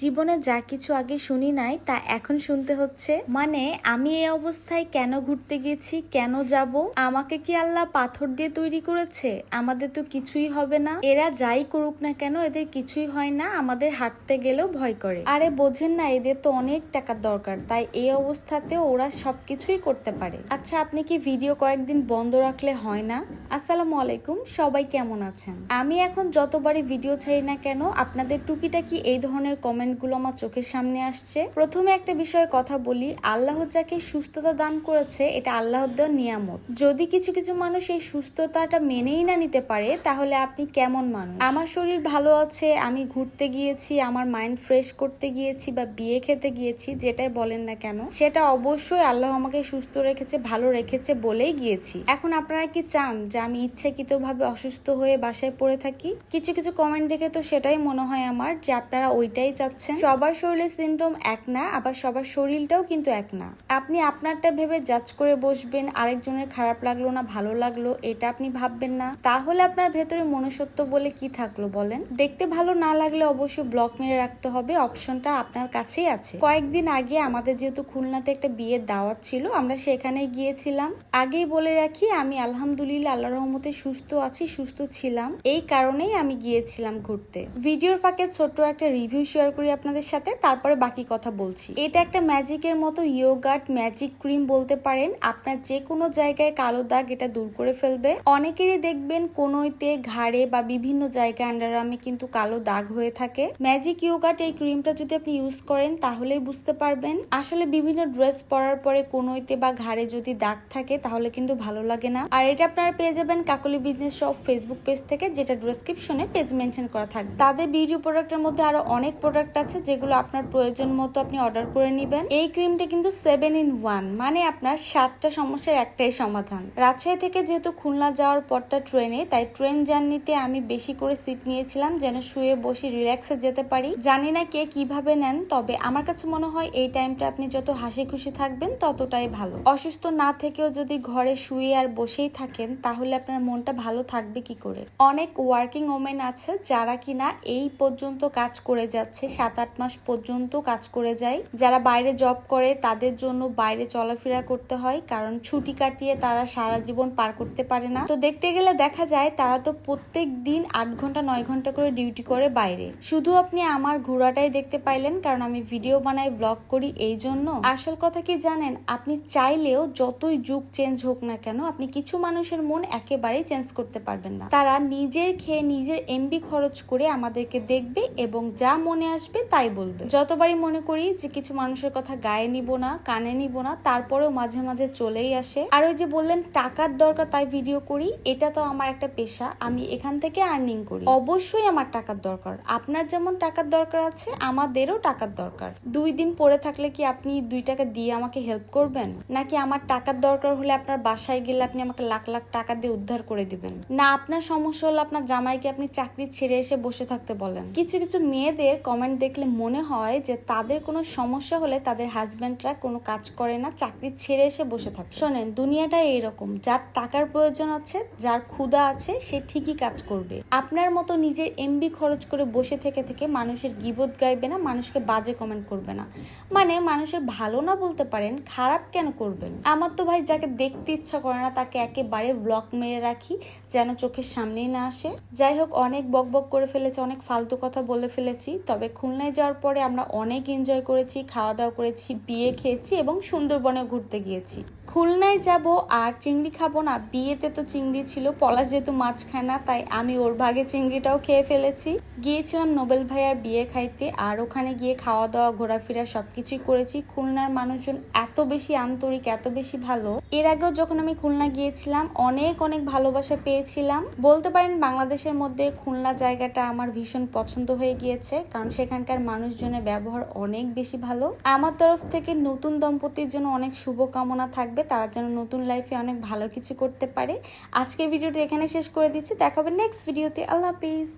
জীবনে যা কিছু আগে শুনি নাই, তা এখন শুনতে হচ্ছে। মানে আমি এই অবস্থায় কেন ঘুরতে গেছি, কেন যাব? আমাকে কি আল্লাহ পাথর দিয়ে তৈরি করেছে? আমাদের তো কিছুই হবে না। এরা যাই করুক না কেন, এদের কিছুই হয় না, আমাদের হাঁটতে গেলেও ভয় করে। আরে, বোঝেন না, এদের তো অনেক টাকার দরকার, তাই এই অবস্থাতে ওরা সবকিছুই করতে পারে। আচ্ছা আপনি কি ভিডিও কয়েকদিন বন্ধ রাখলে হয় না? আসসালামু আলাইকুম, সবাই কেমন আছেন? আমি এখন যতবারই ভিডিও ছাড়ি না কেন, আপনাদের টুকিটাকি এই ধরনের কমেন্টগুলো আমার চোখের সামনে আসছে। প্রথমে একটা বিষয়ে কথা বলি, আল্লাহ যাকে সুস্থতা দান করেছে, এটা আল্লাহর দেওয়া নিয়ামত। যদি কিছু কিছু মানুষ এই সুস্থতাটা মেনেই না নিতে পারে, তাহলে আপনি কেমন মানুষ? আমার শরীর ভালো আছে, আমি ঘুরতে গিয়েছি, আমার মাইন্ড ফ্রেশ করতে গিয়েছি বা বিয়ে খেতে গিয়েছি, যেটাই বলেন না কেন, সেটা অবশ্যই আল্লাহ আমাকে সুস্থ রেখেছে, ভালো রেখেছে বলেই গিয়েছি। এখন আপনারা কি চান যে আমি ইচ্ছাকৃতভাবে অসুস্থ হয়ে বাসায় পড়ে থাকি? কিছু কিছু কমেন্ট দেখে তো সেটাই মনে হয় আমার যে আপনারা ওইটাই চাচ্ছেন। সবার শরীরের সিমটম এক না, আবার সবার শরীরটাও কিন্তু এক না। আপনি আপনারটা ভেবে জাজ করে বসবেন, আরেকজনের খারাপ লাগল না, ভালো লাগল, এটা আপনি ভাববেন না। তাহলে আপনার ভেতরে মনুষ্যত্ব বলে কি থাকল বলেন? দেখতে ভালো না লাগলে অবশ্যই ব্লক মেরে রাখতে হবে অপশনটা আপনার কাছেই আছে। কয়েকদিন আগে আমাদের যেহেতু খুলনাতে একটা বিয়ের দাওয়াত ছিল, আমরা সেখানে গিয়েছিলাম। আগেই বলে রাখি, আমি আলহামদুলিল্লাহ, আল্লাহ রহমতে সুস্থ আছি, সুস্থ ছিলাম। এই কারণেই আমি গিয়েছিলাম ঘুরতে। ভিডিওর ফাঁকে ছোট্ট একটা রিভিউ শেয়ার করি আপনাদের সাথে, তারপরে বাকি কথা বলছি। এটা একটা ম্যাজিকের মতো ইয়োগার্ট ম্যাজিক ক্রিম বলতে পারেন। আপনার যে কোনো জায়গায় কালো দাগ এটা দূর করে ফেলবে। অনেকেরই দেখবেন কোনোইতে ঘাড়ে বা বিভিন্ন জায়গায় আন্ডার আন্ডারআর্মে কিন্তু কালো দাগ হয়ে থাকে। ম্যাজিক ইয়োগার্ট এই ক্রিমটা যদি আপনি ইউজ করেন, তাহলেই বুঝতে পারবেন। আসলে বিভিন্ন ড্রেস পরার পরে কোনোইতে বা ঘাড়ে যদি দাগ থাকে, তাহলে কিন্তু ভালো লাগে না। আর এটা আপনারা পেয়ে যাবেন Kakoli business shop Facebook page থেকে, যেটা ডেসক্রিপশনে পেজ মেনশন করা থাকবে। তাদের বিউটি প্রোডাক্টের মধ্যে আরও অনেক প্রোডাক্ট আছে যেগুলো আপনার প্রয়োজন মতো আপনি অর্ডার করে নেবেন। এই ক্রিমটা কিন্তু সেভেন ইন ওয়ান মানে আপনার সাতটা সমস্যার একটাই সমাধান। রাজশাহী থেকে যেহেতু খুলনা যাওয়ার পরটা ট্রেনে তাই ট্রেন জার্নিতে আমি বেশি করে সিট নিয়েছিলাম যেন শুয়ে বসে রিল্যাক্সে যেতে পারি। জানি না কে কীভাবে নেন, তবে আমার কাছে মনে হয় এই টাইমটা আপনি যত হাসি খুশি থাকবেন, ততটাই ভালো। অসুস্থ না থেকেও যদি ঘরে শুয়ে আর বসেই থাকেন, তাহলে আপনার মনটা ভালো থাকবে কি করে? অনেক ওয়ার্কিং ওমেন আছে যারা কিনা এই পর্যন্ত কাজ করে যাচ্ছে সাত আট মাস পর্যন্ত কাজ করে যায়। যারা বাইরে জব করে, তাদের জন্য বাইরে চলাফেরা করতে হয়, কারণ ছুটি কাটিয়ে তারা সারা জীবন পার করতে পারে না। তো দেখতে গেলে দেখা যায়, তারা তো প্রত্যেক দিন আট ঘণ্টা, নয় ঘণ্টা করে ডিউটি করে বাইরে। শুধু আপনি আমার ঘোরাটাই দেখতে পাইলেন, কারণ আমি ভিডিও বানাই ব্লগ করি, এই জন্য। আসল কথা কি জানেন? আপনি চাইলেও যতই যুগ চেঞ্জ হোক না কেন, আপনি কিছু মানুষের মন একেবারেই চেঞ্জ করতে পারবেন না। তারা নিজের খেয়ে নিজের এমবি খরচ করে আমাদেরকে দেখবে এবং যা মনে আসবে তাই বলবে। যতবারই মনে করি যে কিছু মানুষের কথা গায়ে নিব না, কানে নিব না, তারপরেও মাঝে মাঝে চলেই আসে। আর ওই যে বললেন, টাকার দরকার তাই ভিডিও করি, এটা তো আমার একটা পেশা, আমি এখান থেকে আর্নিং করি। অবশ্যই আমার টাকার দরকার। আপনার যেমন টাকার দরকার আছে, আমাদেরও টাকার দরকার। দুই দিন পরে থাকলে কি আপনি দুই টাকা দিয়ে আমাকে হেল্প করবেন? নাকি আমার টাকার দরকার হলে আপনার বাসায় গেলে আপনি আমাকে লাখ লাখ টাকা দিয়ে উদ্ধার করে দিবেন? না, আপনার সমস্যা হলে আপনার জামাইকে আপনি চাকরি ছেড়ে এসে বসে থাকতে বলেন। কিছু কিছু মেয়েদের কমেন্ট দেখলে মনে হয় যে তাদের কোনো সমস্যা হলে তাদের হাজব্যান্ডরা কোনো কাজ করে না, চাকরি ছেড়ে এসে বসে থাকে। শোনেন, দুনিয়াটা এইরকম, যার টাকার প্রয়োজন আছে, যার ক্ষুধা আছে, সে ঠিকই কাজ করবে। আপনার মতো নিজের এমবি খরচ করে বসে থেকে থেকে মানুষের গিবত গাইবে না, মানুষকে বাজে কমেন্ট করবে না। মানে মানুষের ভালো না বলতে পারেন, খারাপ কেন করবেন? আমার তো ভাই যাকে দেখতে ইচ্ছা করে না, তাকে একেবারে ব্লক মেরে রাখি, যেন চোখের সামনেই না আসে। যাই হোক, অনেক বক বক করে ফেলেছে, অনেক ফালতু কথা বলে ফেলেছি, তবে খুলনায় যাওয়ার পরে আমরা অনেক এনজয় করেছি খাওয়া দাওয়া করেছি, বিয়ে খেয়েছি এবং সুন্দরবনে ঘুরতে গিয়েছি। খুলনায় যাব আর চিংড়ি খাব না। বিয়েতে তো চিংড়ি ছিল, পলাশ যেহেতু মাছ খায় না, তাই আমি ওর ভাগে চিংড়িটাও খেয়ে ফেলেছি। গিয়েছিলাম নোবেল ভাইয়ার বিয়ে খাইতে আর ওখানে গিয়ে খাওয়া দাওয়া ঘোরাফেরা সবকিছুই করেছি। খুলনার মানুষজন এত বেশি আন্তরিক, এত বেশি ভালো। এর আগেও যখন আমি খুলনা গিয়েছিলাম, অনেক অনেক ভালোবাসা পেয়েছিলাম। বলতে পারেন বাংলাদেশের মধ্যে খুলনা জায়গাটা আমার ভীষণ পছন্দ হয়ে গিয়েছে, কারণ সেখানকার মানুষজনের ব্যবহার অনেক বেশি ভালো। আমার তরফ থেকে নতুন দম্পতির জন্য অনেক শুভকামনা থাকবে। তারা যেন নতুন লাইফে অনেক ভালো কিছু করতে পারে। আজকের ভিডিওটি এখানে শেষ করে দিচ্ছি। দেখাবে নেক্সট ভিডিওতে আল্লাহ হাফিজ।